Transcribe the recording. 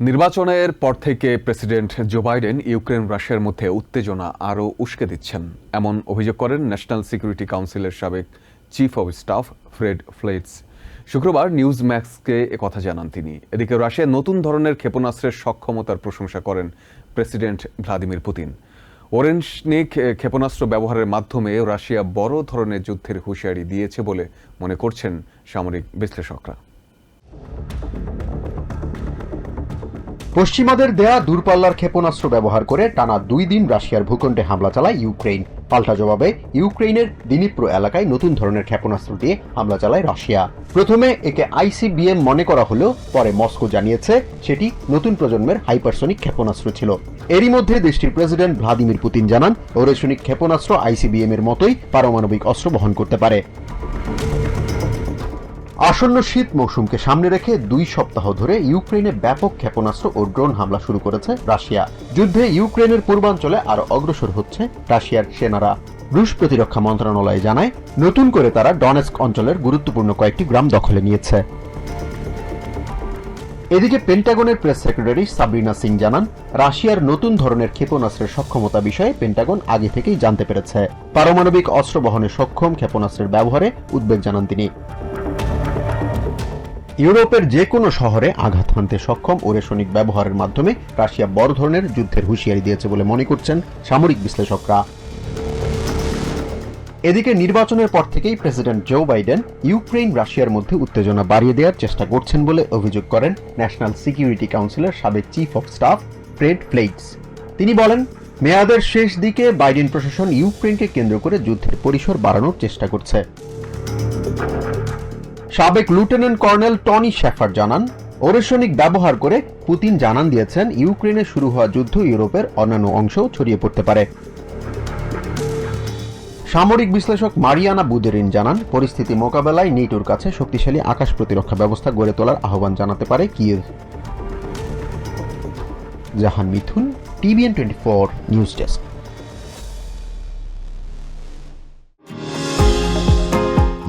নির্বাচনের পর থেকে প্রেসিডেন্ট জো বাইডেন ইউক্রেন, রাশিয়ার মধ্যে উত্তেজনা আরও উস্কে দিচ্ছেন। এমন অভিযোগ করেন ন্যাশনাল সিকিউরিটি কাউন্সিলের সাবেক chief of staff Fred Fleitz. শুক্রবার নিউজ ম্যাক্সকে কথা জানান তিনি। এদিকে রাশিয়া নতুন ধরনের ক্ষেপণাস্ত্রের সক্ষমতার প্রশংসা করেন প্রেসিডেন্ট ভ্লাদিমির পুতিন। ওরেনশনিক ক্ষেপণাস্ত্র ব্যবহারের মাধ্যমে রাশিয়া বড় ধরনের যুদ্ধের হুঁশিয়ারি দিয়েছে বলে মনে করছেন সামরিক বিশ্লেষকরা। পশ্চিমাদের দেয়া দূরপাল্লার ক্ষেপণাস্ত্র ব্যবহার করে টানা দুই দিন রাশিয়ার ভূখণ্ডে হামলা চালায় ইউক্রেন পাল্টা জবাবে ইউক্রেনের দিনিপ্র এলাকায় নতুন ধরনের ক্ষেপণাস্ত্র দিয়ে হামলা চালায় রাশিয়া। প্রথমে একে আইসিবিএম মনে করা হলেও পরে মস্কো জানিয়েছে সেটি নতুন প্রজন্মের হাইপারসনিক ক্ষেপণাস্ত্র ছিল। এরই মধ্যে দেশটির প্রেসিডেন্ট ভ্লাদিমির পুতিন জানান ওরেশনিক ক্ষেপণাস্ত্র আইসিবিএম এর মতোই পারমাণবিক অস্ত্র বহন করতে পারে। আসন্ন শীত মৌসুমকে সামনে রেখে দুই সপ্তাহ ধরে ইউক্রেনে ব্যাপক ক্ষেপণাস্ত্র ও ড্রোন হামলা শুরু করেছে রাশিয়া। যুদ্ধে ইউক্রেনের পূর্বাঞ্চলে আরও অগ্রসর হচ্ছে রাশিয়ার সেনারা। রুশ প্রতিরক্ষা মন্ত্রণালয় জানায়, নতুন করে তারা ডনেস্ক অঞ্চলের গুরুত্বপূর্ণ কয়েকটি গ্রাম দখলে নিয়েছে। এদিকে পেন্টাগনের প্রেস সেক্রেটারি সাবরিনা সিং জানান, রাশিয়ার নতুন ধরনের ক্ষেপণাস্ত্রের সক্ষমতা বিষয়ে পেন্টাগন আগে থেকেই জানতে পেরেছে। পারমাণবিক অস্ত্র বহনে সক্ষম ক্ষেপণাস্ত্রের ব্যবহারে উদ্বেগ জানান তিনি। ইউরোপের যে কোনো শহরে আঘাত হানতে সক্ষম ওরেশনিক ব্যবহারের মাধ্যমে রাশিয়া বড় ধরনের যুদ্ধের হুঁশিয়ারি দিয়েছে বলে মনে করছেন সামরিক বিশ্লেষকরা। এদিকে নির্বাচনের পর থেকেই প্রেসিডেন্ট জো বাইডেন ইউক্রেন রাশিয়ার মধ্যে উত্তেজনা বাড়িয়ে দেওয়ার চেষ্টা করছেন বলে অভিযোগ করেন ন্যাশনাল সিকিউরিটি কাউন্সিলের সাবেক chief of staff Fred Fleitz. তিনি বলেন, মেয়াদের শেষ দিকে বাইডেন প্রশাসন ইউক্রেনকে কেন্দ্র করে যুদ্ধের পরিসর বাড়ানোর চেষ্টা করছে। সাবেক লেফটেন্যান্ট কর্নেল টনি শেফার জানান ওরেশনিক ব্যবহার করে পুতিন জানান দিয়েছেন, ইউক্রেনে শুরু হওয়া যুদ্ধ ইউরোপের অন্যান্য অংশেও ছড়িয়ে পড়তে পারে। সামরিক বিশ্লেষক মারিয়ানা বুদেরিন জানান, পরিস্থিতি মোকাবেলায় নেটোর কাছে শক্তিশালী আকাশ প্রতিরক্ষা ব্যবস্থা গড়ে তোলার আহ্বান জানাতে পারে Kyiv. Jahan Mithun, TVN twenty four news desk.